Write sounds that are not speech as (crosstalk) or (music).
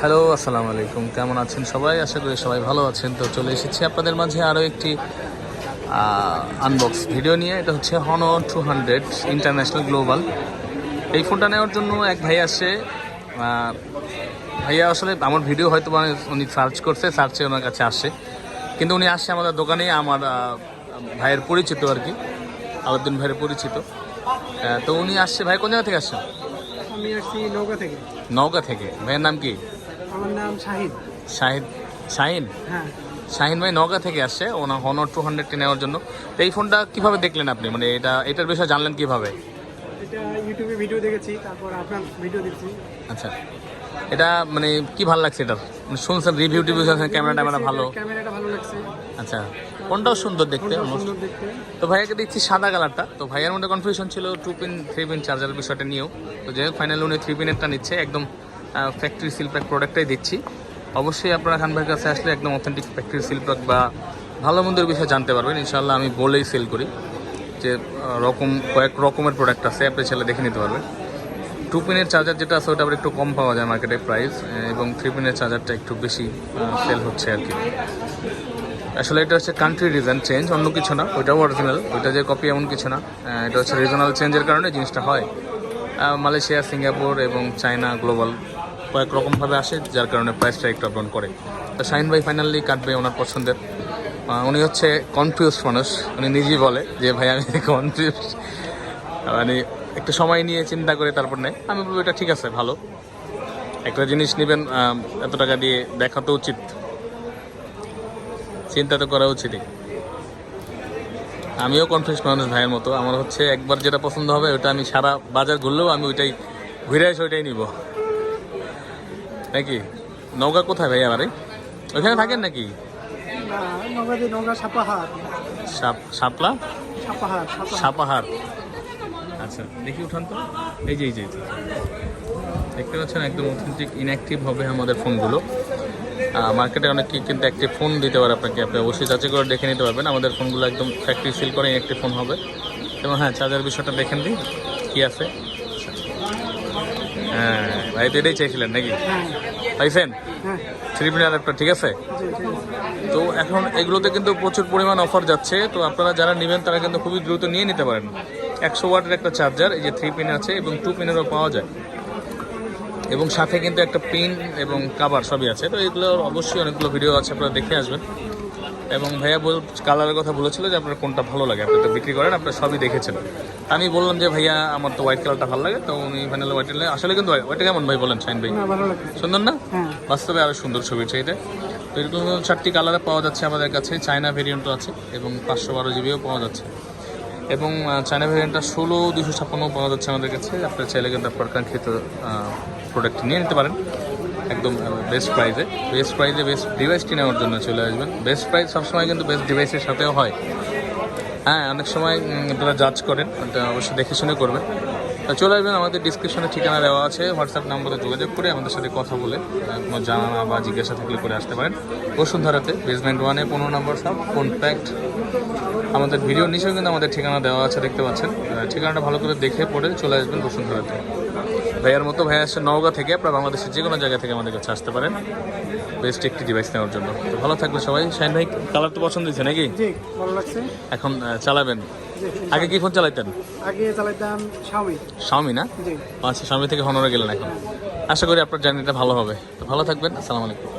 Hello আসসালামু আলাইকুম। কেমন আছেন সবাই? আশা করি সবাই ভালো আছেন। তো চলে এসেছি আপনাদের মাঝে আরও একটি আনবক্স ভিডিও নিয়ে। এটা হচ্ছে হনো টু হান্ড্রেড ইন্টারন্যাশনাল গ্লোবাল এই ফোনটা নেওয়ার জন্য এক ভাই আসছে ভাইয়া আসলে আমার ভিডিও হয়তো মানে উনি সার্চ করছে সার্চে ওনার কাছে আসে। কিন্তু উনি আসছে আমাদের দোকানে আমার ভাইয়ের পরিচিত আর কি। আলাউদ্দিন ভাইয়ের পরিচিত। তো উনি আসছে ভাই কোন জায়গা থেকে আসছেন? আমি আসছি নৌকা থেকে। নওগাঁ থেকে। ভাইয়ের নাম কি? আমার নাম শাহিদ শাহিদ শাহিন? হ্যাঁ। শাহিন ভাই নওগাঁ থেকে আসছে ওনার হনর টু হান্ড্রেডটি নেওয়ার জন্য। তো এই ফোনটা কীভাবে দেখলেন আপনি? মানে এটা এটার বিষয়ে জানলেন কীভাবে? এটা ইউটিউবে ভিডিও দেখেছি তারপর আপনার ভিডিও দেখছি। আচ্ছা। এটা মানে কি ভালো লাগছে এটার? মানে শুনছেন রিভিউ টিভিউ শুনছেন ক্যামেরা ট্যামেরা ভালো? ক্যামেরাটা ভালো লাগছে। আচ্ছা। ফোনটাও সুন্দর দেখতে তো ভাইয়াকে দেখছি সাদা কালারটা। তো ভাইয়ের মধ্যে কনফিউশন ছিল টু পিন থ্রি পিন চার্জারের বিষয়টা নিয়েও। তো যাই হোক ফাইনালি উনি থ্রি পিনেরটা নিচ্ছে একদম ফ্যাক্টরি সিল প্যাক প্রোডাক্টটাই দিচ্ছি। অবশ্যই আপনারা খান কাছে আসলে একদম অথেন্টিক ফ্যাক্টরি সিল প্যাক বা ভালো মন্দের বিষয়ে জানতে পারবেন। ইনশাল্লাহ আমি বলেই সেল করি যে রকম কয়েক রকমের প্রোডাক্ট আছে, আপনি ছেলে দেখে নিতে পারবেন। টু পিনের চার্জার যেটা আছে, ওটা আবার একটু কম পাওয়া যায় মার্কেটে প্রাইস এবং থ্রি পিনের চার্জারটা একটু বেশি সেল হচ্ছে আর কি। আসলে এটা হচ্ছে কান্ট্রি রিজন চেঞ্জ অন্য কিছু না, ওইটাও অরিজিনাল ওইটা যে কপি এমন কিছু না এটা হচ্ছে রিজনাল চেঞ্জের কারণে জিনিসটা হয়। মালয়েশিয়া, সিঙ্গাপুর এবং চায়না গ্লোবাল কয়েক রকমভাবে আসে, যার কারণে প্রাইসটা একটু আপডাউন করে। তো শাহিন ভাই ফাইনালি কাটবে ওনার পছন্দের। উনি হচ্ছে কনফিউজ মানুষ, উনি নিজেই বলে যে, ভাই, আমি (laughs) কনফিউজ মানে একটু সময় নিয়ে চিন্তা করে তারপর নেয়। আমি বলব, এটা ঠিক আছে, ভালো। একটা জিনিস নেবেন এত টাকা দিয়ে দেখা তো উচিত। চিন্তা তো করা উচিতই। আমিও কনফিউজ মানুষ ভাইয়ের মতো। আমার হচ্ছে একবার যেটা পছন্দ হবে ওটা আমি সারা বাজার ঘুরলেও আমি ওইটাই, ঘুরে এসে ওইটাই নিব। নাকি? নৌকা কোথায় ভাই আমার? ওইখানে থাকেন নাকি? না নৌকাতে নৌকা সাপাহার। সাপ সাপলা? সাপাহার আচ্ছা দেখি উঠান তো। এই যে এই যে দেখতে পাচ্ছেন একদম অথেন্টিক ইনঅ্যাক্টিভ হবে আমাদের ফোনগুলো। মার্কেটে অনেক কি কিন্তু অ্যাক্টিভ ফোন দিতে পারে আপনাকে। আপনি অবশ্যই যাচাই করে দেখে নিতে পারবেন। আমাদের ফোনগুলো একদম ফ্যাক্টরি সিল করে ইনঅ্যাক্টিভ ফোন হবে। এবং হ্যাঁ চার্জার বিষয়টা দেখেন দিই কি আছে। হ্যাঁ ভাই তো এটাই চাইছিলেন নাকি? হ্যাঁ। পাইছেন থ্রি পিন অ্যাডাপ্টার ঠিক আছে? তো এখন এগুলোতে কিন্তু প্রচুর পরিমাণ অফার যাচ্ছে। তো আপনারা যারা নেবেন তারা কিন্তু খুবই দ্রুত নিয়ে নিতে পারেন। একশো ওয়াটের একটা চার্জার এই যে থ্রি পিন আছে এবং টু পিনেরও পাওয়া যায়। এবং সাথে কিন্তু একটা পিন এবং কাভার সবই আছে। তো এগুলোর অবশ্যই অনেকগুলো ভিডিও আছে আপনারা দেখে আসবেন। এবং ভাইয়া বল কালারের কথা বলেছিল যে আপনার কোনটা ভালো লাগে আপনি তো বিক্রি করেন আপনারা সবই দেখেছেন। আমি বললাম যে ভাইয়া আমার তো হোয়াইট কালারটা ভালো লাগে। তো উনি ফাইনাল হোয়াইট আসলে কিন্তু হোয়াইট কেমন ভাই বলেন শাইন ভাই? সুন্দর না? হ্যাঁ। বাস্তবে আরও সুন্দর ছবি চাইতে। তো এরকম চারটি কালারে পাওয়া যাচ্ছে আমাদের কাছে চায়না ভেরিয়েন্টও আছে এবং পাঁচশো বারো জিবিও পাওয়া যাচ্ছে। এবং চায়না ভেরিয়েন্টটা ষোলো দুশো ছাপ্পান্ন পাওয়া যাচ্ছে আমাদের কাছে। আপনার চাইলে কিন্তু আপনার কাঙ্ক্ষিত প্রোডাক্ট নিয়ে নিতে পারেন। একদম বেস্ট প্রাইজে বেস্ট প্রাইজে বেস্ট ডিভাইসটি নেওয়ার জন্য চলে আসবেন। বেস্ট প্রাইস সবসময় কিন্তু বেস্ট ডিভাইসের সাথেও হয়। হ্যাঁ অনেক সময় আপনারা জাজ করেন অবশ্যই দেখে শুনে করবেন। তা চলে আসবেন, আমাদের ডিসক্রিপশনে ঠিকানা দেওয়া আছে। হোয়াটসঅ্যাপ নম্বরে যোগাযোগ করে আমাদের সাথে কথা বলে কোনো জানানা বা জিজ্ঞাসা থাকলে করে আসতে পারেন। বসুন্ধরাতে বেসমেন্ট ওয়ানে পনেরো নম্বর সব কন্ট্যাক্ট আমাদের ভিডিও নিচেও কিন্তু আমাদের ঠিকানা দেওয়া আছে, দেখতে পাচ্ছেন। ঠিকানাটা ভালো করে দেখে পড়ে চলে আসবেন বসুন্ধরাতে। ভাইয়ার মতো ভাই আসছে নওগাঁ থেকে আপনারা বাংলাদেশের যে কোনো জায়গা থেকে আমাদের কাছে আসতে পারেন। বেস্ট একটি ডিভাইস নেওয়ার জন্য। তো ভালো থাকবে সবাই। সাইন ভাই কালার তো পছন্দ হয়েছে নাকি? এখন চালাবেন? আগে কি ফোন চালাইতেন? আগে চালাইতাম শাওমি শাওমি না? জি। আচ্ছা শাওমি থেকে হনরে গেলেন এখন। আশা করি আপনার জার্নিটা ভালো হবে। তো ভালো থাকবেন আসসালামু আলাইকুম।